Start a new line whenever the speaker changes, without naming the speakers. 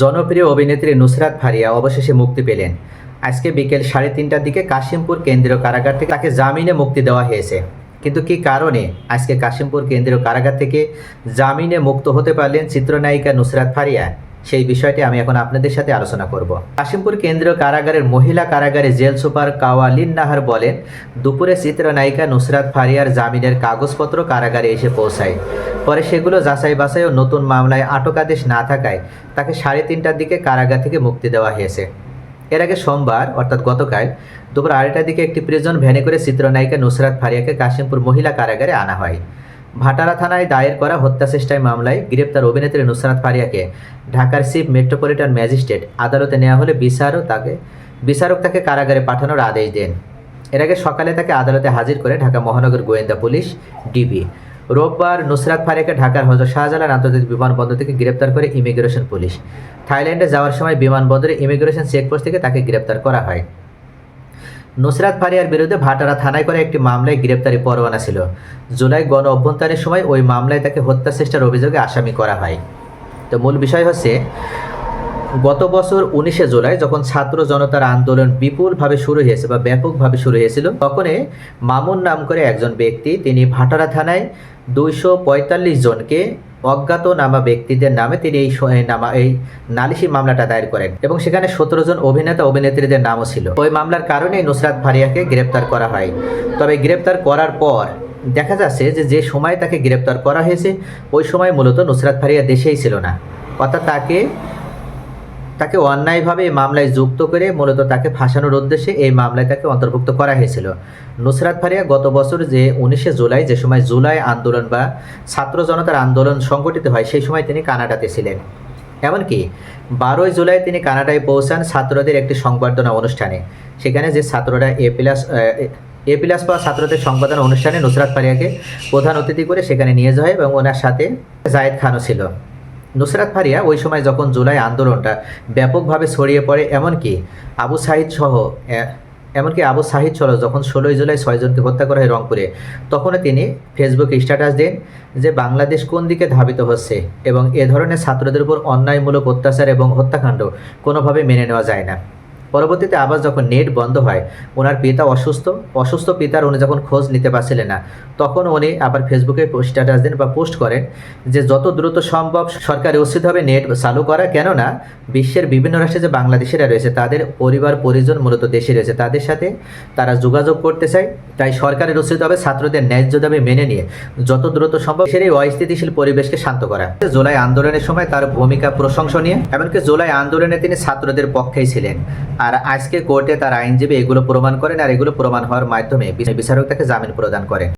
জনপ্রিয় অভিনেত্রী নুসরাত ফারিয়া অবশেষে মুক্তি পেলেন। আজকে বিকেল সাড়ে তিনটার দিকে কাশিমপুর কেন্দ্রীয় কারাগার থেকে তাকে জামিনে মুক্তি দেওয়া হয়েছে। কিন্তু কি কারণে আজকে কাশিমপুর কেন্দ্রীয় কারাগার থেকে জামিনে মুক্ত হতে পারলেন চিত্রনায়িকা নুসরাত ফারিয়া সেই বিষয়টি আমি এখন আপনাদের সাথে আলোচনা করব। কাশিমপুর কেন্দ্রীয় কারাগারের মহিলা কারাগারে জেল সুপার কাওয়ালিন নাহার বলেন, দুপুরে চিত্রনায়িকা নুসরাত ফারিয়ার জামিনের কাগজপত্র কারাগারে এসে পৌঁছায়। পরে সেগুলো যাচাই বাছাই ও নতুন মামলায় আটক আদেশ না থাকায় তাকে সাড়ে তিনটার দিকে কারাগার থেকে মুক্তি দেওয়া হয়েছে। এর আগে সোমবার, অর্থাৎ গতকাল, দুপুর আড়াইটার দিকে একটি প্রিজন ভ্যানে করে চিত্রনায়িকা নুসরাত ফারিয়াকে কাশিমপুর মহিলা কারাগারে আনা হয়। ভাটারা থানায় দায়ের করা হত্যা চেষ্টায় মামলায় গ্রেপ্তার অভিনেত্রী নুসরাত ফারিয়াকে ঢাকার চিফ মেট্রোপলিটন ম্যাজিস্ট্রেট আদালতে নেওয়া হলে বিচারও তাকে, বিচারক তাকে কারাগারে পাঠানোর আদেশ দেন। এর আগে সকালে তাকে আদালতে হাজির করে ঢাকা মহানগর গোয়েন্দা পুলিশ, ডিবি। রোববার নুসরাত ফারিয়াকে ঢাকার হজরত শাহজালাল আন্তর্জাতিক বিমানবন্দর থেকে গ্রেপ্তার করে ইমিগ্রেশন পুলিশ। থাইল্যান্ডে যাওয়ার সময় বিমানবন্দরে ইমিগ্রেশন চেকপোস্ট থেকে তাকে গ্রেপ্তার করা হয়। নুসরাত ফারিয়ার বিরুদ্ধে ভাটারা থানায় করে একটি মামলায় গ্রেপ্তারি পরোয়ানা ছিল। জুলাই গণ অভ্যন্তরের সময় ওই মামলায় তাকে হত্যা চেষ্টার অভিযোগে আসামি করা হয়। তো মূল বিষয় হচ্ছে, গত বছর উনিশে জুলাই যখন ছাত্র জনতার আন্দোলন বিপুলভাবে শুরু হয়েছে বা ব্যাপকভাবে শুরু হয়েছিল তখনই মামুন নাম করে একজন ব্যক্তি, তিনি ভাটারা থানায় দুইশো পঁয়তাল্লিশ জনকে অজ্ঞাত নামা ব্যক্তিদের নামে তিনি এই নামা এই নালিশি মামলাটা দায়ের করেন এবং সেখানে সতেরো জন অভিনেতা অভিনেত্রীদের নামও ছিল। ওই মামলার কারণেই নুসরাত ফারিয়াকে গ্রেপ্তার করা হয়। তবে গ্রেপ্তার করার পর দেখা যাচ্ছে যে যে সময় তাকে গ্রেপ্তার করা হয়েছে, ওই সময় মূলত নুসরাত ফারিয়া দেশেই ছিল না। অর্থাৎ তাকে তাকে অন্যায়ভাবে এই মামলায় যুক্ত করে মূলত তাকে ফাঁসানোর উদ্দেশ্যে এই মামলায় তাকে অন্তর্ভুক্ত করা হয়েছিল। নুসরাত ফারিয়া গত বছর যে উনিশে জুলাই, যে সময় জুলাই আন্দোলন বা ছাত্র জনতার আন্দোলন সংগঠিত হয়, সেই সময় তিনি কানাডাতে ছিলেন। এমনকি বারোই জুলাই তিনি কানাডায় পৌঁছান ছাত্রদের একটি সংবর্ধনা অনুষ্ঠানে। সেখানে যে ছাত্ররা এ প্লাস এ প্লাস পাওয়া ছাত্রদের সংবর্ধনা অনুষ্ঠানে নুসরাত ফারিয়াকে প্রধান অতিথি করে সেখানে নিয়ে যাওয়া হয় এবং ওনার সাথে জায়েদ খানও ছিল। নুসরাত ফারিয়া ওই সময় যখন জুলাই আন্দোলনটা ব্যাপকভাবে ছড়িয়ে পড়ে, এমনকি আবু সাহিদ সহ এমনকি আবু সাহিদ সহ যখন ষোলোই জুলাই ছয়জনকে হত্যা করা হয় রংপুরে, তখনও তিনি ফেসবুকে স্ট্যাটাস দেন যে বাংলাদেশ কোন দিকে ধাবিত হচ্ছে এবং এ ধরনের ছাত্রদের উপর অন্যায়মূলক অত্যাচার এবং হত্যাকাণ্ড কোনোভাবে মেনে নেওয়া যায় না। পরবর্তীতে আবার যখন নেট বন্ধ হয়, ওনার পিতা অসুস্থ অসুস্থ পিতার উনি যখন খোঁজ নিতে পারছিলেন না, তখন উনি আবার ফেসবুকে স্ট্যাটাস দেন বা পোস্ট করেন যে যত দ্রুত সম্ভব সরকারে উচিত হবে, নেট চালু করা, কেননা বিশ্বের বিভিন্ন রাষ্ট্রে যে বাংলাদেশিরা রয়েছে, তাদের পরিবার, পরিজন মূলত দেশে রয়েছে। তাদের সাথে তারা যোগাযোগ করতে চায় তাই সরকারের উচিত হবে ছাত্রদের ন্যায্য দাবি মেনে নিয়ে যত দ্রুত সম্ভব সেই অস্থিতিশীল পরিবেশকে শান্ত করা। জুলাই আন্দোলনের সময় তার ভূমিকা প্রশংসনীয় এমনকি জুলাই আন্দোলনে তিনি ছাত্রদের পক্ষেই ছিলেন। আর আজকে কোর্টে তার আইনজীবী এগুলো প্রমাণ করেন আর এগুলো প্রমাণ হওয়ার মাধ্যমে বিচারক তাকে জামিন প্রদান করেন।